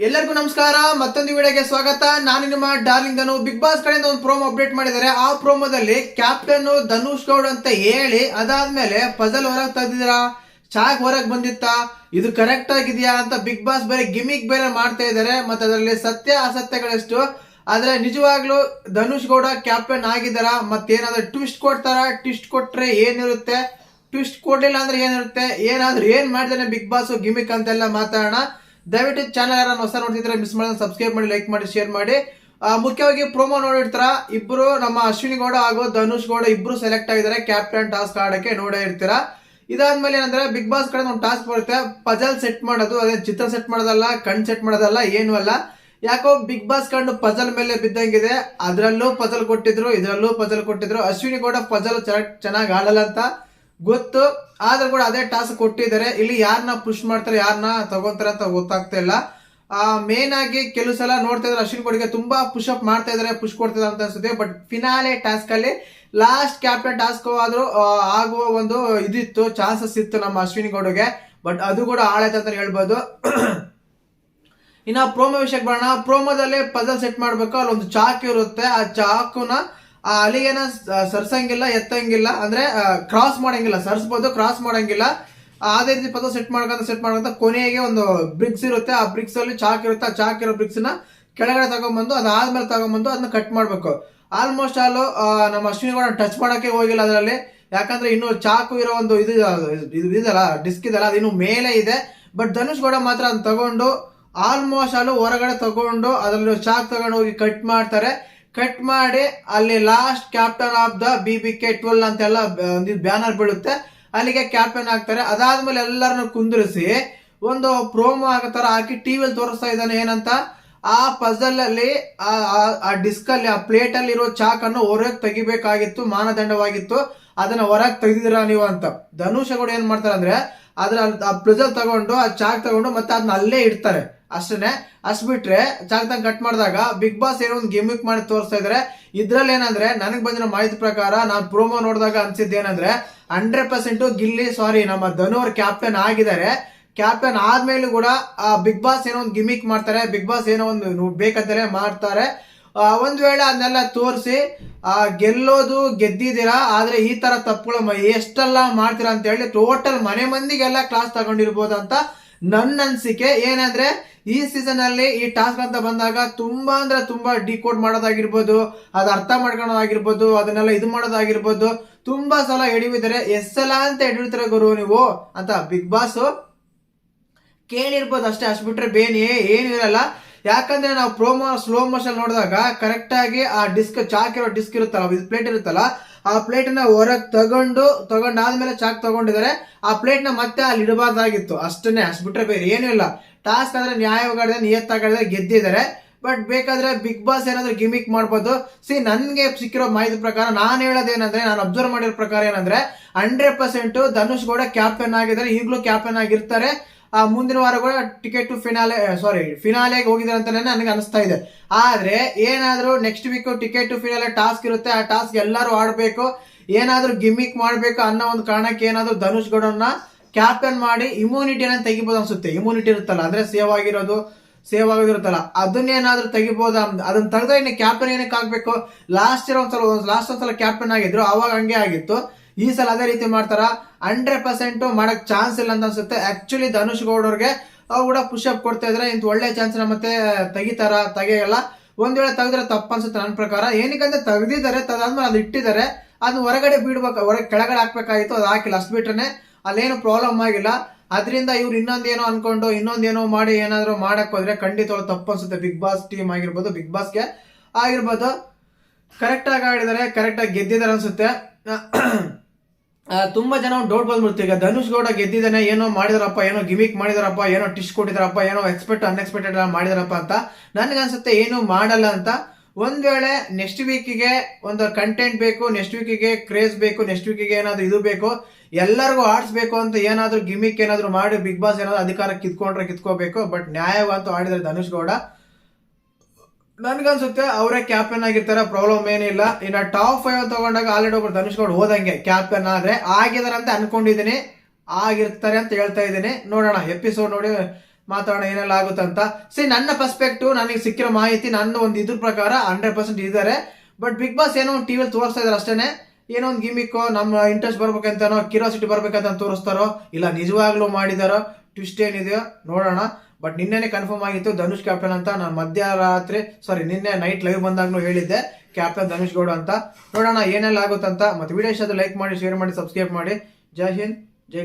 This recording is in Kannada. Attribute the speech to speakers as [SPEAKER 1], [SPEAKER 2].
[SPEAKER 1] ಎಲ್ಲರಿಗೂ ನಮಸ್ಕಾರ, ಮತ್ತೊಂದು ವಿಡಿಯೋಗೆ ಸ್ವಾಗತ. ನಾನು ನಿಮ್ಮ ಡಾರ್ಲಿಂಗ್ ಧನು. ಬಿಗ್ ಬಾಸ್ ಕಡೆಯಿಂದ ಒಂದು ಪ್ರೋಮೋ ಅಪ್ಡೇಟ್ ಮಾಡಿದ್ದಾರೆ. ಆ ಪ್ರೋಮೋದಲ್ಲಿ ಕ್ಯಾಪ್ಟನ್ ಧನುಷ್ ಗೌಡ್ ಅಂತ ಹೇಳಿ, ಅದಾದ್ಮೇಲೆ ಪಜಲ್ ಹೊರಗೆ ತಂದಿದ್ರ ಚಾಕ್ ಹೊರಗೆ ಬಂದಿತ್ತಾ? ಇದು ಕರೆಕ್ಟ್ ಆಗಿದೆಯಾ ಅಂತ ಬಿಗ್ ಬಾಸ್ ಬೇರೆ ಗಿಮಿಕ್ ಬೇರೆ ಮಾಡ್ತಾ ಇದ್ದಾರೆ. ಮತ್ತೆ ಅದರಲ್ಲಿ ಸತ್ಯ ಅಸತ್ಯಗಳೆಷ್ಟು. ಆದ್ರೆ ನಿಜವಾಗ್ಲೂ ಧನುಷ್ ಗೌಡ ಕ್ಯಾಪ್ಟನ್ ಆಗಿದಾರ ಮತ್ತೇನಾದ್ರೂ ಟ್ವಿಸ್ಟ್ ಕೊಡ್ತಾರ? ಟ್ವಿಸ್ಟ್ ಕೊಟ್ರೆ ಏನಿರುತ್ತೆ? ಟ್ವಿಸ್ಟ್ ಕೊಡ್ಲಿಲ್ಲ ಅಂದ್ರೆ ಏನಿರುತ್ತೆ? ಏನಾದ್ರೂ ಏನ್ ಮಾಡ್ತಾನೆ ಬಿಗ್ ಬಾಸ್ ಗಿಮಿಕ್ ಅಂತೆಲ್ಲ ಮಾತಾಡೋಣ. ದಯವಿಟ್ಟು ಚಾನಲ್ ಯಾರು ಹೊಸ ನೋಡ್ತಿದ್ರೆ ಮಿಸ್ ಮಾಡಿದ್ರೆ ಸಬ್ಸ್ಕ್ರೈಬ್ ಮಾಡಿ ಲೈಕ್ ಮಾಡಿ ಶೇರ್ ಮಾಡಿ. ಮುಖ್ಯವಾಗಿ ಪ್ರೋಮೋ ನೋಡಿರ್ತಾರ? ಇಬ್ರು ನಮ್ಮ ಅಶ್ವಿನಿ ಗೌಡ ಹಾಗೂ ಧನುಷ್ ಗೌಡ ಇಬ್ರು ಸೆಲೆಕ್ಟ್ ಆಗಿದ್ದಾರೆ. ಕ್ಯಾಪ್ಟನ್ ಟಾಸ್ಕ್ ಆಡಕ್ಕೆ ನೋಡೇ ಇರ್ತೀರಾ? ಇದಾದ್ಮೇಲೆ ಏನಂದ್ರೆ ಬಿಗ್ ಬಾಸ್ ಕಡೆ ಒಂದು ಟಾಸ್ಕ್ ಬರುತ್ತೆ. ಪಜಲ್ ಸೆಟ್ ಮಾಡೋದು, ಅದೇ ಚಿತ್ರ ಸೆಟ್ ಮಾಡೋದಲ್ಲ, ಕಣ್ ಸೆಟ್ ಮಾಡೋದಲ್ಲ, ಏನು ಅಲ್ಲ. ಯಾಕೋ ಬಿಗ್ ಬಾಸ್ ಕಂಡು ಪಜಲ್ ಮೇಲೆ ಬಿದ್ದಂಗಿದೆ. ಅದರಲ್ಲೂ ಪಜಲ್ ಕೊಟ್ಟಿದ್ರು, ಇದರಲ್ಲೂ ಪಜಲ್ ಕೊಟ್ಟಿದ್ರು. ಅಶ್ವಿನಿ ಗೌಡ ಪಜಲ್ ಚೆನ್ನಾಗಿ ಆಡಲ್ಲ ಅಂತ ಗೊತ್ತು, ಆದ್ರೂ ಕೂಡ ಅದೇ ಟಾಸ್ಕ್ ಕೊಟ್ಟಿದ್ದಾರೆ. ಇಲ್ಲಿ ಯಾರನ್ನ ಪುಷ್ ಮಾಡ್ತಾರೆ ಯಾರನ್ನ ತಗೊಂತಾರೆ ಅಂತ ಗೊತ್ತಾಗ್ತಾ ಇಲ್ಲ. ಮೇನ್ ಆಗಿ ಕೆಲವು ಸಲ ನೋಡ್ತಾ ಇದ್ರೆ ಅಶ್ವಿನ್ ಕೊಡಿಗೆ ತುಂಬಾ ಪುಷ್ ಅಪ್ ಮಾಡ್ತಾ ಇದಾರೆ ಪುಷ್ ಕೊಡ್ತಿದ್ದಾರೆ ಅಂತ ಅನ್ಸುತ್ತೆ. ಬಟ್ ಫಿನಾಲೆ ಟಾಸ್ಕ್ ಅಲ್ಲಿ ಲಾಸ್ಟ್ ಕ್ಯಾಪ್ಟನ್ ಟಾಸ್ಕ್ ಆದ್ರೂ ಆಗುವ ಒಂದು ಇದಿತ್ತು ಚಾನ್ಸಸ್ ಇತ್ತು ನಮ್ಮ ಅಶ್ವಿನಿ ಗೌಡಗೆ ಬಟ್ ಅದು ಕೂಡ ಆಳೈತೆ ಅಂತ ಹೇಳ್ಬೋದು. ಇನ್ನ ಪ್ರೋಮೋ ವಿಷಯಕ್ಕೆ ಬರೋಣ. ಪ್ರೋಮೋದಲ್ಲಿ ಪಜಲ್ ಸೆಟ್ ಮಾಡ್ಬೇಕು. ಅಲ್ಲೊಂದು ಚಾಕು ಇರುತ್ತೆ. ಆ ಚಾಕುನ ಆ ಅಲಿಗೆನ ಸ- ಸರ್ಸಂಗಿಲ್ಲ, ಎತ್ತಂಗಿಲ್ಲ, ಅಂದ್ರೆ ಕ್ರಾಸ್ ಮಾಡಂಗಿಲ್ಲ, ಸರ್ಸ್ಬೋದು ಕ್ರಾಸ್ ಮಾಡಂಗಿಲ್ಲ. ಅದೇ ರೀತಿ ಪದ ಸೆಟ್ ಮಾಡ್ಕೊಂತ ಸೆಟ್ ಮಾಡ್ಕೊಂತ ಕೊನೆಗೆ ಒಂದು ಬ್ರಿಕ್ಸ್ ಇರುತ್ತೆ. ಆ ಬ್ರಿಕ್ಸ್ ಅಲ್ಲಿ ಚಾಕ್ ಇರುತ್ತೆ. ಆ ಚಾಕ್ ಇರೋ ಬ್ರಿಕ್ಸ್ನ ಕೆಳಗಡೆ ತಗೊಂಡ್ಬಂದು ಅದಾದ್ಮೇಲೆ ತಗೊಂಡ್ಬಂದು ಅದನ್ನ ಕಟ್ ಮಾಡ್ಬೇಕು. ಆಲ್ಮೋಸ್ಟ್ ಆಲ್ ನಮ್ಮ ಅಶ್ವಿನಿ ಕೂಡ ಟಚ್ ಮಾಡಕ್ಕೆ ಹೋಗಿಲ್ಲ ಅದರಲ್ಲಿ. ಯಾಕಂದ್ರೆ ಇನ್ನು ಚಾಕು ಇರೋ ಒಂದು ಇದು ಇದು ಇದಲ್ಲ ಡಿಸ್ಕ್ ಇದಲ್ಲ, ಅದು ಇನ್ನು ಮೇಲೆ ಇದೆ. ಬಟ್ ಧನುಷ್ ಕೂಡ ಮಾತ್ರ ಅದನ್ನ ತಗೊಂಡು ಆಲ್ಮೋಸ್ಟ್ ಆಲ್ ಹೊರಗಡೆ ತಗೊಂಡು ಅದರಲ್ಲಿ ಚಾಕ್ ತಗೊಂಡು ಹೋಗಿ ಕಟ್ ಮಾಡ್ತಾರೆ. ಕಟ್ ಮಾಡಿ ಅಲ್ಲಿ last captain of the B B K twelve ಅಂತೆಲ್ಲ ಬ್ಯಾನರ್ ಬೀಳುತ್ತೆ. ಅಲ್ಲಿಗೆ ಕ್ಯಾಪ್ಟನ್ ಆಗ್ತಾರೆ. ಅದಾದ್ಮೇಲೆ ಎಲ್ಲರನ್ನು ಕುಂದಿರಿಸಿ ಒಂದು ಪ್ರೋಮೋ ಆಗೋ ತರ ಹಾಕಿ ಟಿವಿಯಲ್ಲಿ ತೋರಿಸ್ತಾ ಇದ್ದಾನೆ ಏನಂತ? ಆ ಪಜಲ್ ಅಲ್ಲಿ, ಆ- ಡಿಸ್ಕ್ ಅಲ್ಲಿ, ಆ ಪ್ಲೇಟ್ ಅಲ್ಲಿ ಇರೋ ಚಾಕ್ ಅನ್ನು ಹೊರಗೆ ತೆಗಿಬೇಕಾಗಿತ್ತು, ಮಾನದಂಡವಾಗಿತ್ತು. ಅದನ್ನ ಹೊರಗೆ ತೆಗೆದಿರ ನೀವು ಅಂತ. ಧನುಷ ಕೂಡ ಏನ್ ಮಾಡ್ತಾರೆ ಅಂದ್ರೆ ಅದ್ರ ಆ ಪ್ಲಜಲ್ ತಗೊಂಡು, ಆ ಚಾಕ್ ತಗೊಂಡು ಮತ್ತೆ ಅದನ್ನ ಅಲ್ಲೇ ಇಡ್ತಾರೆ. ಅಷ್ಟೇ ಅಷ್ಟು ಬಿಟ್ರೆ ಚಾಕ್ ತಂಗ್ ಕಟ್ ಮಾಡಿದಾಗ ಬಿಗ್ ಬಾಸ್ ಏನೋ ಒಂದು ಗಿಮಿಕ್ ಮಾಡಿ ತೋರಿಸ್ತಾ ಇದಾರೆ. ಇದ್ರಲ್ಲಿ ಏನಂದ್ರೆ ನನಗೆ ಬಂದಿರೋ ಮಾಹಿತಿ ಪ್ರಕಾರ ನಾನು ಪ್ರೋಮೋ ನೋಡಿದಾಗ ಅನ್ಸಿದ್ದು ಏನಂದ್ರೆ ಹಂಡ್ರೆಡ್ ಪರ್ಸೆಂಟ್ ಗಿಲ್ಲಿ ಸಾರಿ ನಮ್ಮ ಧನು ಅವ್ರ ಕ್ಯಾಪ್ಟನ್ ಆಗಿದ್ದಾರೆ. ಕ್ಯಾಪ್ಟನ್ ಆದ್ಮೇಲೂ ಕೂಡ, ಆ ಬಿಗ್ ಬಾಸ್ ಏನೋ ಒಂದು ಗಿಮಿಕ್ ಮಾಡ್ತಾರೆ. ಬಿಗ್ ಬಾಸ್ ಏನೋ ಒಂದು ಬೇಕಂತಾರೆ ಮಾಡ್ತಾರೆ. ಒಂದು ವೇಳೆ ಅದನ್ನೆಲ್ಲ ತೋರಿಸಿ ಗೆಲ್ಲೋದು ಗೆದ್ದಿದ್ದೀರಾ, ಆದ್ರೆ ಈ ತರ ತಪ್ಪುಗಳು ಎಷ್ಟೆಲ್ಲ ಮಾಡ್ತೀರಾ ಅಂತ ಹೇಳಿ ಟೋಟಲ್ ಮನೆ ಮಂದಿಗೆಲ್ಲ ಕ್ಲಾಸ್ ತಗೊಂಡಿರ್ಬೋದು ಅಂತ ನನ್ನ ಅನ್ಸಿಕೆ. ಏನಂದ್ರೆ ಈ ಸೀಸನ್ ಅಲ್ಲಿ ಈ ಟಾಸ್ಕ್ ಅಂತ ಬಂದಾಗ ತುಂಬಾ ಅಂದ್ರೆ ತುಂಬಾ ಡಿಕೋಡ್ ಮಾಡೋದಾಗಿರ್ಬೋದು, ಅದು ಅರ್ಥ ಮಾಡ್ಕೊಳ್ಳೋದಾಗಿರ್ಬೋದು, ಅದನ್ನೆಲ್ಲ ಇದು ಮಾಡೋದಾಗಿರ್ಬೋದು, ತುಂಬಾ ಸಲ ಎಡಿವಿದ್ದಾರೆ ಎಸ್ಸಲ ಸಲ ಅಂತ ಎಡಿರ್ತಾರೆ ಗುರು ನೀವು ಅಂತ ಬಿಗ್ ಬಾಸ್ ಕೇಳಿರ್ಬೋದು ಅಷ್ಟೇ, ಅಷ್ಟು ಬಿಟ್ರೆ ಬೇನ್ ಏನು ಇರಲ್ಲ. ಯಾಕಂದ್ರೆ ನಾವು ಪ್ರೋಮೋ ಸ್ಲೋ ಮೋಷನ್ ನೋಡಿದಾಗ ಕರೆಕ್ಟ್ ಆಗಿ ಆ ಡಿಸ್ಕ್ ಚಾಕಿರೋ ಡಿಸ್ಕ್ ಇರುತ್ತಲ್ಲ ಪ್ಲೇಟ್ ಇರುತ್ತಲ್ಲ ಆ ಪ್ಲೇಟ್ನ ಹೊರಗೆ ತಗೊಂಡು, ತಗೊಂಡಾದ್ಮೇಲೆ ಚಾಕ್ ತಗೊಂಡಿದ್ದಾರೆ. ಆ ಪ್ಲೇಟ್ನ ಮತ್ತೆ ಅಲ್ಲಿ ಇಡಬಾರ್ದಾಗಿತ್ತು. ಅಷ್ಟನ್ನೇ, ಅಷ್ಟು ಬಿಟ್ರೆ ಬೇರೆ ಏನೂ ಇಲ್ಲ. ಟಾಸ್ಕ್ ಅಂದ್ರೆ ನ್ಯಾಯವಾಗದೆ ನಿಯತ್ತಾಗದೆ ಗೆದ್ದಿದ್ದಾರೆ. ಬಟ್ ಬೇಕಾದ್ರೆ ಬಿಗ್ ಬಾಸ್ ಏನಾದ್ರು ಗಿಮಿಕ್ ಮಾಡ್ಬೋದು. ಸಿ ನನ್ಗೆ ಸಿಕ್ಕಿರೋ ಮಾಹಿತಿ ಪ್ರಕಾರ ನಾನು ಹೇಳೋದೇನಂದ್ರೆ, ನಾನು ಅಬ್ಸರ್ವ್ ಮಾಡಿರೋ ಪ್ರಕಾರ ಏನಂದ್ರೆ hundred percent Dhanush Gowda captain ಆಗಿದ್ದಾರೆ, ಈಗಲೂ ಕ್ಯಾಪ್ಟನ್ ಆಗಿರ್ತಾರೆ. ಆ, ಮುಂದಿನ ವಾರ ಕೂಡ ಟಿಕೆಟ್ ಟು ಫಿನಾಲೆ ಸಾರಿ ಫಿನಾಲೆಗೆ ಹೋಗಿದ್ದಾರೆ ಅಂತಾನೆ ನನಗೆ ಅನಿಸ್ತಾ ಇದೆ. ಆದ್ರೆ, ಏನಾದರೂ next week ticket to finale task ಇರುತ್ತೆ, ಆ ಟಾಸ್ಕ್ ಎಲ್ಲರೂ ಆಡಬೇಕು. ಏನಾದರೂ ಗಿಮಿಕ್ ಮಾಡಬೇಕು ಅನ್ನೋ ಒಂದು ಕಾರಣಕ್ಕೆ ಏನಾದರೂ ಧನುಷ್ ಗೌಡನ್ನ ಕ್ಯಾಪ್ಟನ್ ಮಾಡಿ ಇಮ್ಯುನಿಟಿನ ತೆಗಿಬೋದು ಅನ್ಸುತ್ತೆ. ಇಮ್ಯುನಿಟಿ ಇರುತ್ತಲ್ಲ, ಅಂದ್ರೆ ಸೇವ್ ಆಗಿರೋದು ಸೇವ್ ಆಗೋದಿರುತ್ತಲ್ಲ ಅದನ್ನೇನಾದ್ರೂ ತೆಗಿಬಹುದ ಅದನ್ನ ತೆಗೆದ್ರೆ ಇನ್ನು ಕ್ಯಾಪ್ಟನ್ ಏನಕ್ಕೆ ಹಾಕ್ಬೇಕು ಲಾಸ್ಟ್ ಇಯರ್ ಒಂದ್ಸಲ ಲಾಸ್ಟ್ ಒಂದ್ಸಲ ಕ್ಯಾಪ್ಟನ್ ಆಗಿದ್ರು, ಅವಾಗ ಹಂಗೆ ಆಗಿತ್ತು. ಈ ಸಲ ಅದೇ ರೀತಿ ಮಾಡ್ತಾರ? ಹಂಡ್ರೆಡ್ ಪರ್ಸೆಂಟ್ ಮಾಡಕ್ ಚಾನ್ಸ್ ಇಲ್ಲ ಅಂತ ಅನ್ಸುತ್ತೆ. ಆಕ್ಚುಲಿ ಧನುಷ್ ಗೌಡ್ ಅವ್ರಿಗೆ ಅವ್ರು ಕೂಡ ಪುಷ್ ಅಪ್ ಕೊಡ್ತಾ ಇದ್ರೆ. ಇಂತ ಒಳ್ಳೆ ಚಾನ್ಸ್ ಮತ್ತೆ ತೆಗಿತಾರ, ತೆಗಿಯಲ್ಲ. ಒಂದ್ ವೇಳೆ ತೆಗೆದ್ರೆ ತಪ್ಪನ್ಸುತ್ತೆ ನನ್ನ ಪ್ರಕಾರ. ಏನಕ್ಕಂದ್ರೆ ತೆಗ್ದಿದ್ದಾರೆ, ತದಾದ್ಮೇಲೆ ಅದು ಇಟ್ಟಿದ್ದಾರೆ. ಅದನ್ನ ಹೊರಗಡೆ ಬಿಡ್ಬೇಕು ಹೊರಗೆ ಕೆಳಗಡೆ ಹಾಕ್ಬೇಕಾಗಿತ್ತು, ಅದು ಹಾಕಿಲ್ಲ. ಅಷ್ಟು ಬಿಟ್ರೆ ಅಲ್ಲೇನು ಪ್ರಾಬ್ಲಮ್ ಆಗಿಲ್ಲ. ಅದರಿಂದ ಇವ್ರು ಇನ್ನೊಂದೇನೋ ಅನ್ಕೊಂಡು ಇನ್ನೊಂದೇನೋ ಮಾಡಿ ಏನಾದರೂ ಮಾಡಕ್ಕೆ ಹೋದ್ರೆ ಖಂಡಿತ ತಪ್ಪು ಅನ್ಸುತ್ತೆ ಬಿಗ್ ಬಾಸ್ ಟೀಮ್ ಆಗಿರ್ಬೋದು ಬಿಗ್ ಬಾಸ್ಗೆ ಆಗಿರ್ಬೋದು. ಕರೆಕ್ಟಾಗಿ ಆಡಿದರೆ ಕರೆಕ್ಟಾಗಿ ಗೆದ್ದಿದ್ದಾರೆ ಅನ್ಸುತ್ತೆ. ತುಂಬ ಜನ ಡೌಟ್ ಬಂದ್ಬಿಡ್ತು. ಈಗ ಧನುಷ್ ಗೌಡ ಗೆದ್ದಿದ್ದಾನೆ, ಏನೋ ಮಾಡಿದಾರಪ್ಪ, ಏನೋ ಗಿಮಿಕ್ ಮಾಡಿದಾರಪ್ಪ, ಏನೋ ಟಿಶ್ ಕೊಟ್ಟಿದಾರಪ್ಪ, ಏನೋ ಎಕ್ಸ್ಪೆಕ್ಟ್ ಅನ್ಎಕ್ಸ್ಪೆಕ್ಟೆಡ್ ಮಾಡಿದಾರಪ್ಪ ಅಂತ ನನಗನ್ಸುತ್ತೆ ಏನು ಮಾಡಲ್ಲ ಅಂತ. ಒಂದ್ ವೇಳೆ ನೆಕ್ಸ್ಟ್ ವೀಕಿಗೆ ಒಂದು ಕಂಟೆಂಟ್ ಬೇಕು ನೆಕ್ಸ್ಟ್ ವೀಕಿಗೆ ಕ್ರೇಜ್ ಬೇಕು ನೆಕ್ಸ್ಟ್ ವೀಕಿಗೆ ಏನಾದ್ರು ಇದು ಬೇಕು ಎಲ್ಲರಿಗೂ ಆಡಿಸ್ಬೇಕು ಅಂತ ಏನಾದ್ರೂ ಗಿಮಿಕ್ ಏನಾದ್ರು ಮಾಡಿ ಬಿಗ್ ಬಾಸ್ ಏನಾದ್ರು ಅಧಿಕಾರ ಕಿತ್ಕೊಂಡ್ರೆ ಕಿತ್ಕೋಬೇಕು ಬಟ್ ನ್ಯಾಯವಂತೂ ಆಡಿದ್ರೆ ಧನುಷ್ ಗೌಡ. ನನ್ಗನ್ಸುತ್ತೆ, ಅವರೇ ಕ್ಯಾಪ್ಟನ್ ಆಗಿರ್ತಾರೆ ಪ್ರಾಬ್ಲಮ್ ಏನಿಲ್ಲ ಇನ್ನು ಟಾಪ್ ಫೈವ್ ತಗೊಂಡಾಗ ಆಲ್ರೆಡಿ ಒಬ್ರು ಧನುಷ್ ಗೌಡ ಹೋದಂಗೆ ಕ್ಯಾಪ್ಟನ್ ಆದ್ರೆ ಅಂತ ಅನ್ಕೊಂಡಿದ್ದೀನಿ ಆಗಿರ್ತಾರೆ ಅಂತ ಹೇಳ್ತಾ ಇದ್ದೀನಿ. ನೋಡೋಣ ಎಪಿಸೋಡ್ ನೋಡಿ, ಮಾತಾಡೋಣ ಏನೆಲ್ಲ ಆಗುತ್ತೆ ಅಂತ. ಸಿ ನನ್ನ ಪರ್ಸ್ಪೆಕ್ಟಿವ್ ನನಗೆ ಸಿಕ್ಕಿರೋ ಮಾಹಿತಿ ನನ್ನ ಒಂದು ಇದ್ರ ಪ್ರಕಾರ ಹಂಡ್ರೆಡ್ ಪರ್ಸೆಂಟ್ ಇದ್ದಾರೆ. ಬಟ್ ಬಿಗ್ ಬಾಸ್ ಏನೋ ಒಂದು ಟಿವಿಯಲ್ಲಿ ತೋರಿಸ್ತಾ ಇದ್ದಾರೆ ಅಷ್ಟೇನೆ. ಏನೋ ಒಂದು ಗಿಮಿಕ್ಕೋ, ನಮ್ಮ ಇಂಟ್ರೆಸ್ಟ್ ಬರ್ಬೇಕಂತನೋ ಕ್ಯೂರಿಯಾಸಿಟಿ ಬರ್ಬೇಕಂತ ತೋರಿಸ್ತಾರೋ, ಇಲ್ಲ ನಿಜವಾಗ್ಲೂ ಮಾಡಿದಾರೋ ಟ್ವಿಸ್ಟ್ ಏನಿದೆಯೋ ನೋಡೋಣ. ಬಟ್ ನಿನ್ನೆನೆ ಕನ್ಫರ್ಮ್ ಆಗಿತ್ತು ಧನುಷ್ ಕ್ಯಾಪ್ಟನ್ ಅಂತ. ನಾನು ಮಧ್ಯರಾತ್ರಿ ಸಾರಿ ನಿನ್ನೆ ನೈಟ್ ಲೈವ್ ಬಂದಾಗ್ಲೂ ಹೇಳಿದ್ದೆ ಕ್ಯಾಪ್ಟನ್ ಧನುಷ್ ಗೌಡ ಅಂತ. ನೋಡೋಣ ಏನೆಲ್ಲ ಆಗುತ್ತಂತ. ಮತ್ತೆ ವಿಡಿಯೋ ಲೈಕ್ ಮಾಡಿ ಶೇರ್ ಮಾಡಿ ಸಬ್ಸ್ಕ್ರೈಬ್ ಮಾಡಿ. ಜೈ ಹಿಂದ್, ಜೈ